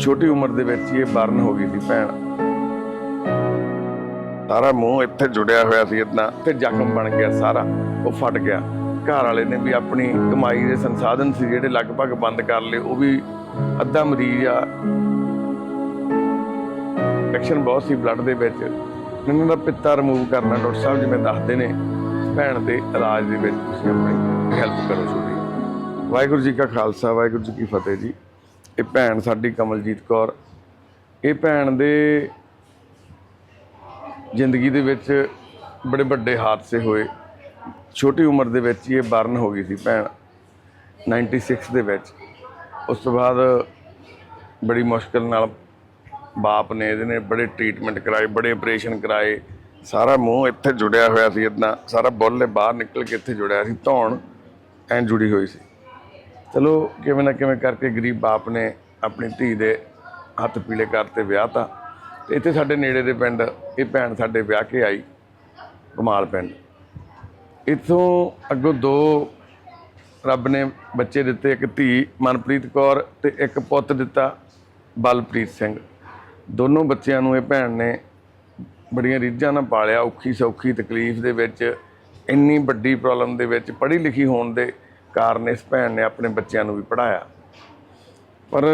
ਛੋਟੀ ਉਮਰ ਦੇ ਵਿੱਚ ਹੀ ਇਹ ਬਰਨ ਹੋ ਗਈ ਸੀ ਭੈਣ। ਸਾਰਾ ਮੂੰਹ ਇੱਥੇ ਜੁੜਿਆ ਹੋਇਆ ਸੀ ਇਦਾਂ ਤੇ ਜ਼ਖਮ ਬਣ ਗਿਆ ਸਾਰਾ, ਉਹ ਫਟ ਗਿਆ। ਘਰ ਵਾਲੇ ਨੇ ਵੀ ਆਪਣੀ ਕਮਾਈ ਦੇ ਸੰਸਾਧਨ ਸੀ ਜਿਹੜੇ ਲਗਭਗ ਬੰਦ ਕਰ ਲਏ, ਉਹ ਵੀ ਅੱਧਾ ਮਰੀਜ਼ ਆ। ਇਨਫੈਕਸ਼ਨ ਬਹੁਤ ਸੀ ਬਲੱਡ ਦੇ ਵਿੱਚ। ਇਹਨਾਂ ਦਾ ਪਿੱਤਾ ਰਿਮੂਵ ਕਰਨਾ, ਡਾਕਟਰ ਸਾਹਿਬ ਜਿਵੇਂ ਦੱਸਦੇ ਨੇ, ਭੈਣ ਦੇ ਇਲਾਜ ਦੇ ਵਿੱਚ ਤੁਸੀਂ ਆਪਣੀ ਹੈਲਪ ਕਰੋ ਛੋਟੀ। ਵਾਹਿਗੁਰੂ ਜੀ ਕਾ ਖਾਲਸਾ, ਵਾਹਿਗੁਰੂ ਜੀ ਕੀ ਫਤਿਹ ਜੀ। ਇਹ ਭੈਣ ਸਾਡੀ ਕਮਲਜੀਤ ਕੌਰ। ਇਹ ਭੈਣ ਦੇ ਜ਼ਿੰਦਗੀ ਦੇ ਵਿੱਚ ਬੜੇ ਵੱਡੇ ਹਾਦਸੇ ਹੋਏ। ਛੋਟੀ ਉਮਰ ਦੇ ਵਿੱਚ ਹੀ ਇਹ ਬਰਨ ਹੋ ਗਈ ਸੀ ਭੈਣ 96 ਦੇ ਵਿੱਚ। ਉਸ ਤੋਂ ਬਾਅਦ ਬੜੀ ਮੁਸ਼ਕਲ ਨਾਲ ਬਾਪ ਨੇ ਇਹਦੇ ਨੇ ਬੜੇ ਟ੍ਰੀਟਮੈਂਟ ਕਰਾਏ, ਬੜੇ ਆਪਰੇਸ਼ਨ ਕਰਾਏ। ਸਾਰਾ ਮੂੰਹ ਇੱਥੇ ਜੁੜਿਆ ਹੋਇਆ ਸੀ ਇਦਾਂ ਸਾਰਾ ਬੁੱਲ ਬਾਹਰ ਨਿਕਲ ਕੇ ਇੱਥੇ ਜੁੜਿਆ ਸੀ, ਧੌਣ ਐਂ ਜੁੜੀ ਹੋਈ ਸੀ। ਚਲੋ, ਕਿਵੇਂ ਨਾ ਕਿਵੇਂ ਕਰਕੇ ਗਰੀਬ ਬਾਪ ਨੇ ਆਪਣੀ ਧੀ ਦੇ ਹੱਥ ਪੀਲੇ ਕਰਤੇ ਵਿਆਹ ਤਾਂ। ਤੇ ਇੱਥੇ ਸਾਡੇ ਨੇੜੇ ਦੇ ਪਿੰਡ, ਇਹ ਭੈਣ ਸਾਡੇ ਵਿਆਹ ਕੇ ਆਈ, ਕਮਾਲ ਪਿੰਡ। ਇੱਥੋਂ ਅੱਗੋਂ ਦੋ ਰੱਬ ਨੇ ਬੱਚੇ ਦਿੱਤੇ, ਇੱਕ ਧੀ ਮਨਪ੍ਰੀਤ ਕੌਰ ਤੇ ਇੱਕ ਪੁੱਤ ਦਿੱਤਾ, ਬਲਪ੍ਰੀਤ ਸਿੰਘ। ਦੋਨੋਂ ਬੱਚਿਆਂ ਨੂੰ ਇਹ ਭੈਣ ਨੇ ਬੜੀਆਂ ਰੀਝਾਂ ਨਾਲ ਪਾਲਿਆ, ਔਖੀ ਸੌਖੀ ਤਕਲੀਫ ਦੇ ਵਿੱਚ, ਇੰਨੀ ਵੱਡੀ ਪ੍ਰੋਬਲਮ ਦੇ ਵਿੱਚ ਪੜ੍ਹੀ ਲਿਖੀ ਹੋਣ ਦੇ ਕਾਰਨ ਇਸ ਭੈਣ ਨੇ ਆਪਣੇ ਬੱਚਿਆਂ ਨੂੰ ਵੀ ਪੜ੍ਹਾਇਆ। ਪਰ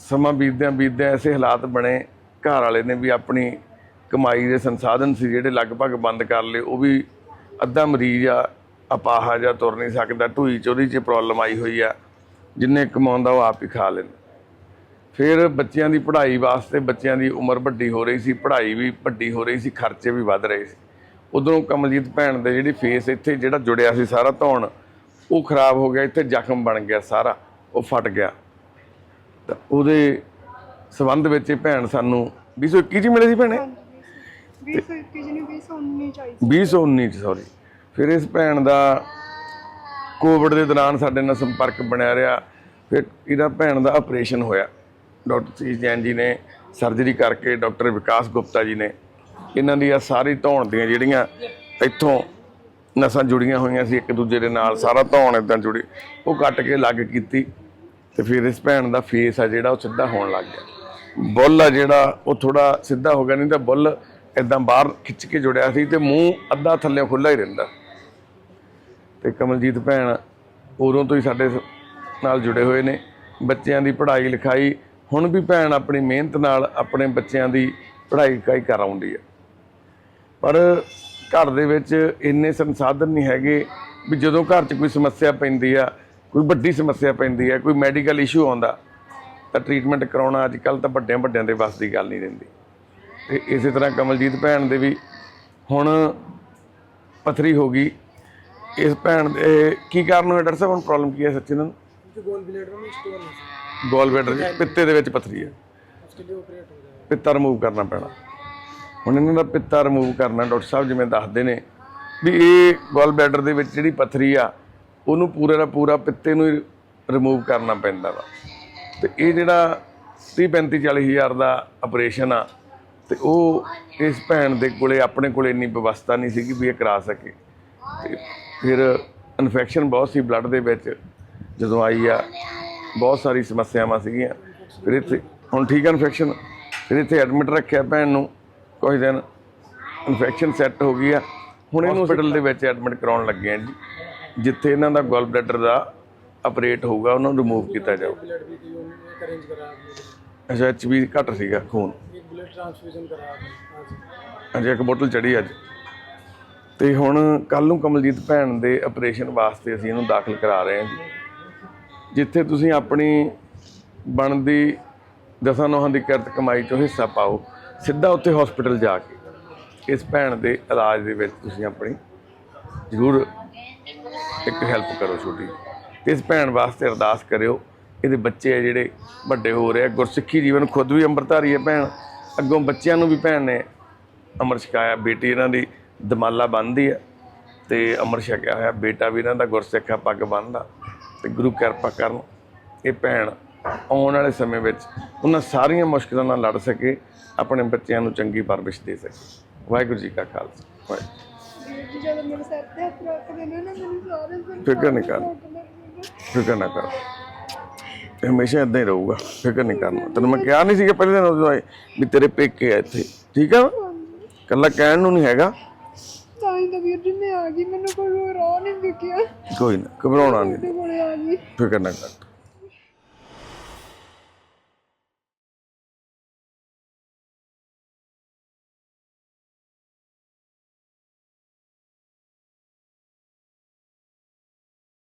ਸਮਾਂ ਬੀਤਦਿਆਂ ਬੀਤਦਿਆਂ ਐਸੇ ਹਾਲਾਤ ਬਣੇ, ਘਰ ਵਾਲੇ ਨੇ ਵੀ ਆਪਣੀ ਕਮਾਈ ਦੇ ਸੰਸਾਧਨ ਸੀ ਜਿਹੜੇ ਲਗਭਗ ਬੰਦ ਕਰ ਲਏ, ਉਹ ਵੀ ਅੱਧਾ ਮਰੀਜ਼ ਆ, ਅਪਾਹਾ ਜਾਂ ਤੁਰ ਨਹੀਂ ਸਕਦਾ, ਢੂਈ ਚੋਰੀ 'ਚ ਪ੍ਰੋਬਲਮ ਆਈ ਹੋਈ ਆ, ਜਿੰਨੇ ਕਮਾਉਂਦਾ ਉਹ ਆਪ ਹੀ ਖਾ ਲੈਂਦਾ। ਫਿਰ ਬੱਚਿਆਂ ਦੀ ਪੜ੍ਹਾਈ ਵਾਸਤੇ ਬੱਚਿਆਂ ਦੀ ਉਮਰ ਵੱਡੀ ਹੋ ਰਹੀ ਸੀ, ਪੜ੍ਹਾਈ ਵੀ ਵੱਡੀ ਹੋ ਰਹੀ ਸੀ, ਖਰਚੇ ਵੀ ਵੱਧ ਰਹੇ ਸੀ। ਉਧਰੋਂ ਕਮਲਜੀਤ ਭੈਣ ਦੇ ਜਿਹੜੀ ਫੇਸ ਇੱਥੇ ਜਿਹੜਾ ਜੁੜਿਆ ਸੀ ਸਾਰਾ ਧੌਣ ਉਹ ਖਰਾਬ ਹੋ ਗਿਆ ਇੱਥੇ ਜ਼ਖਮ ਬਣ ਗਿਆ ਸਾਰਾ ਉਹ ਫਟ ਗਿਆ। ਤਾਂ ਉਹਦੇ ਸਬੰਧ ਵਿੱਚ ਇਹ ਭੈਣ ਸਾਨੂੰ 2021 ਚ ਮਿਲੇ ਸੀ ਭੈਣੇ? 2021 ਜਿਹਨੇ 2019 ਚ ਆਈ 2019 ਚ ਸੌਰੀ ਫਿਰ ਇਸ ਭੈਣ ਦਾ ਕੋਵਿਡ ਦੇ ਦੌਰਾਨ ਸਾਡੇ ਨਾਲ ਸੰਪਰਕ ਬਣਿਆ ਰਿਹਾ। ਫਿਰ ਇਹਦਾ ਭੈਣ ਦਾ ਆਪਰੇਸ਼ਨ ਹੋਇਆ। ਡਾਕਟਰ ਸੀ ਜੈਨ ਜੀ ਨੇ ਸਰਜਰੀ ਕਰਕੇ ਡਾਕਟਰ ਵਿਕਾਸ ਗੁਪਤਾ ਜੀ ਨੇ। ਇਹਨਾਂ ਦੀ ਆ ਸਾਰੀ ਧੌਣ ਦੀਆਂ ਜਿਹੜੀਆਂ ਇੱਥੋਂ ਨਸਾਂ ਜੁੜੀਆਂ ਹੋਈਆਂ ਸੀ ਇੱਕ ਦੂਜੇ ਦੇ ਨਾਲ, ਸਾਰਾ ਧੌਣ ਇਦਾਂ ਜੁੜੀ, ਉਹ ਕੱਟ ਕੇ ਲੱਗ ਕੀਤੀ ਤੇ ਫਿਰ ਇਸ ਭੈਣ ਦਾ ਫੇਸ ਆ ਜਿਹੜਾ ਉਹ ਸਿੱਧਾ ਹੋਣ ਲੱਗ ਗਿਆ। ਬੁੱਲ ਆ ਜਿਹੜਾ, ਉਹ ਥੋੜਾ ਸਿੱਧਾ ਹੋ ਗਿਆ, ਨਹੀਂ ਤਾਂ ਬੁੱਲ ਇਦਾਂ ਬਾਹਰ ਖਿੱਚ ਕੇ ਜੁੜਿਆ ਸੀ ਤੇ ਮੂੰਹ ਅੱਧਾ ਥੱਲੇ ਖੁੱਲਾ ਹੀ ਰਹਿੰਦਾ। ਤੇ ਕਮਲਜੀਤ ਭੈਣ ਉਦੋਂ ਤੋਂ ਹੀ ਸਾਡੇ ਸ- ਨਾਲ ਜੁੜੇ ਹੋਏ ਨੇ, ਬੱਚਿਆਂ ਦੀ ਪੜ੍ਹਾਈ ਲਿਖਾਈ, ਹੁਣ ਵੀ ਭੈਣ ਆਪਣੀ ਮਿਹਨਤ ਨਾਲ ਆਪਣੇ ਬੱਚਿਆਂ ਦੀ ਪੜ੍ਹਾਈ ਲਿਖਾਈ ਕਰਾਉਂਦੀ ਹੈ ਪਰ ਘਰ ਦੇ ਵਿੱਚ ਇੰਨੇ ਸੰਸਾਧਨ ਨਹੀਂ ਹੈਗੇ ਵੀ ਜਦੋਂ ਘਰ 'ਚ ਕੋਈ ਸਮੱਸਿਆ ਪੈਂਦੀ ਆ ਕੋਈ ਵੱਡੀ ਸਮੱਸਿਆ ਪੈਂਦੀ ਆ ਕੋਈ ਮੈਡੀਕਲ ਇਸ਼ੂ ਆਉਂਦਾ ਤਾਂ ਟ੍ਰੀਟਮੈਂਟ ਕਰਾਉਣਾ ਅੱਜ ਕੱਲ ਤਾਂ ਵੱਡਿਆਂ ਵੱਡਿਆਂ ਦੇ ਵੱਸ ਦੀ ਗੱਲ ਨਹੀਂ ਰਹਿੰਦੀ। ਤੇ ਇਸੇ ਤਰ੍ਹਾਂ ਕਮਲਜੀਤ ਭੈਣ ਦੇ ਵੀ ਹੁਣ ਪਥਰੀ ਹੋ ਗਈ। ਇਸ ਭੈਣ ਦੇ ਕੀ ਕਾਰਨ ਹੋਇਆ ਡਾਕਟਰ ਸਾਹਿਬ? ਹੁਣ ਪ੍ਰੋਬਲਮ ਕੀ ਹੈ ਸੱਚੀ ਨੂੰ? ਗੋਲ ਬਲੇਡਰ ਪਿੱਤੇ ਦੇ ਵਿੱਚ ਪਥਰੀ ਹੈ। ਪਿੱਤਾ ਰਿਮੂਵ ਕਰਨਾ ਪੈਣਾ। ਹੁਣ ਇਹਨਾਂ ਦਾ ਪਿੱਤਾ ਰਿਮੂਵ ਕਰਨਾ, ਡਾਕਟਰ ਸਾਹਿਬ ਜਿਵੇਂ ਦੱਸਦੇ ਨੇ ਵੀ ਇਹ ਗੋਲ ਬੈਡਰ ਦੇ ਵਿੱਚ ਜਿਹੜੀ ਪਥਰੀ ਆ, ਉਹਨੂੰ ਪੂਰੇ ਦਾ ਪੂਰਾ ਪਿੱਤੇ ਨੂੰ ਹੀ ਰਿਮੂਵ ਕਰਨਾ ਪੈਂਦਾ ਵਾ। ਤੇ ਇਹ ਜਿਹੜਾ 30 35 40 ਹਜ਼ਾਰ ਦਾ ਆਪਰੇਸ਼ਨ ਆ, ਤੇ ਉਹ ਇਸ ਭੈਣ ਦੇ ਕੋਲੇ, ਆਪਣੇ ਕੋਲੇ ਇੰਨੀ ਵਿਵਸਥਾ ਨਹੀਂ ਸੀਗੀ ਵੀ ਇਹ ਕਰਾ ਸਕੇ। ਤੇ ਫਿਰ ਇਨਫੈਕਸ਼ਨ ਬਹੁਤ ਸੀ ਬਲੱਡ ਦੇ ਵਿੱਚ, ਜਦੋਂ ਆਈ ਆ, ਬਹੁਤ ਸਾਰੀ ਸਮੱਸਿਆਵਾਂ ਸੀਗੀਆਂ। ਫਿਰ ਇੱਥੇ, ਹੁਣ ਠੀਕ ਆ ਇਨਫੈਕਸ਼ਨ ਫਿਰ ਇੱਥੇ ਐਡਮਿਟ ਰੱਖਿਆ ਭੈਣ ਨੂੰ। ਕੁਝ ਦਿਨ ਇਨਫੈਕਸ਼ਨ ਸੈੱਟ ਹੋ ਗਈ ਆ। ਹੁਣ ਇਹਨੂੰ ਹਸਪੀਟਲ ਦੇ ਵਿੱਚ ਐਡਮਿਟ ਕਰਾਉਣ ਲੱਗੇ ਆ ਜੀ, ਜਿੱਥੇ ਇਹਨਾਂ ਦਾ ਗੋਲ ਬਲੈਡਰ ਦਾ ਆਪਰੇਟ ਹੋਊਗਾ, ਉਹਨਾਂ ਨੂੰ ਰਿਮੂਵ ਕੀਤਾ ਜਾਊਗਾ ਅੱਛਾ ਵੀ ਘਟ ਸੀਗਾ ਖੂਨ। ਇੱਕ ਇੱਕ ਬੋਤਲ ਚੜੀ ਅੱਜ। ਤੇ ਹੁਣ ਕੱਲ ਨੂੰ ਕਮਲਜੀਤ ਭੈਣ ਦੇ ਆਪਰੇਸ਼ਨ ਵਾਸਤੇ ਅਸੀਂ ਇਹਨੂੰ ਦਾਖਲ ਕਰਾ ਰਹੇ ਹਾਂ ਜੀ। ਜਿੱਥੇ ਤੁਸੀਂ ਆਪਣੀ ਬਣਦੀ ਦਸਾਂ ਨੋਹਾਂ ਦੀ ਕਿਰਤ ਕਮਾਈ ਚੋਂ ਹਿੱਸਾ ਪਾਓ। ਸਿੱਧਾ ਉੱਥੇ ਹਸਪੀਟਲ ਜਾ ਕੇ। ਇਸ ਭੈਣ ਦੇ ਇਲਾਜ ਦੇ ਵਿੱਚ ਤੁਸੀਂ ਆਪਣੀ ਜ਼ਰੂਰ ਇੱਕ ਹੈਲਪ ਕਰੋ ਛੋਟੀ। ਤੇ ਇਸ ਭੈਣ ਵਾਸਤੇ ਅਰਦਾਸ ਕਰਿਓ, ਇਹਦੇ ਬੱਚੇ ਆ ਜਿਹੜੇ ਵੱਡੇ ਹੋ ਰਹੇ ਆ। ਗੁਰਸਿੱਖੀ ਜੀਵਨ ਖੁਦ ਵੀ ਅੰਮ੍ਰਿਤਧਾਰੀ ਹੈ ਭੈਣ। ਅੱਗੋਂ ਬੱਚਿਆਂ ਨੂੰ ਵੀ ਭੈਣ ਨੇ ਅੰਮ੍ਰਿਤ ਛਕਾਇਆ। ਬੇਟੀ ਇਹਨਾਂ ਦੀ ਦਮਾਲਾ ਬੰਨ੍ਹਦੀ ਆ ਤੇ ਅੰਮ੍ਰਿਤ ਛਕਿਆ ਹੋਇਆ। ਬੇਟਾ ਵੀ ਇਹਨਾਂ ਦਾ ਗੁਰਸਿੱਖ ਆ, ਪੱਗ ਬੰਨ੍ਹਦਾ ਤੇ ਗੁਰੂ ਕਿਰਪਾ ਕਰਨ ਇਹ ਭੈਣ ਆਉਣ ਵਾਲੇ ਸਮੇਂ ਵਿੱਚ ਉਹਨਾਂ ਸਾਰੀਆਂ ਮੁਸ਼ਕਲਾਂ ਨਾਲ ਲੜ ਸਕੇ ਆਪਣੇ ਬੱਚਿਆਂ ਨੂੰ ਚੰਗੀ ਪਰਵਿਸ਼ ਦੇ ਸਕੇ। ਵਾਹਿਗੁਰੂ ਜੀ ਕਾ ਖਾਲਸਾ। ਵਾਹਿਗੁਰੂ ਜਦੋਂ ਮੇਰੇ ਸਿਰ ਤੇ ਹੱਥ ਰੱਖਦੇ ਨੇ ਨਾ ਮੈਨੂੰ ਸਾਰੇ ਦਿਨ ਫਿਕਰ ਨਹੀਂ ਕਰ। ਫਿਕਰ ਨਾ ਕਰੋ। ਤੇ ਹਮੇਸ਼ਾ ਇਦਾਂ ਹੀ ਰਹੂਗਾ। ਫਿਕਰ ਨਹੀਂ ਕਰਨਾ। ਤੈਨੂੰ ਮੈਂ ਕਿਹਾ ਨਹੀਂ ਸੀਗਾ ਪਹਿਲੇ ਦਿਨ ਜਦੋਂ ਆਏ ਵੀ ਤੇਰੇ ਪੇਕੇ ਆ ਇੱਥੇ। ਠੀਕ ਆ? ਕੱਲਾ ਕਹਿਣ ਨੂੰ ਨਹੀਂ ਹੈਗਾ। ਤਾਂ ਹੀ ਤਾਂ ਵੀਰ ਜੀ ਮੈਂ ਆ ਗਈ। ਮੈਨੂੰ ਕੋਈ ਰਾਹ ਨਹੀਂ ਦਿਖਿਆ ਕੋਈ ਨਾ ਘਬਰਾਉਣਾ ਨਹੀਂ। ਤੁਹਾਡੇ ਕੋਲੇ ਆ ਗਈ। ਫਿਕਰ ਨਾ ਕਰ।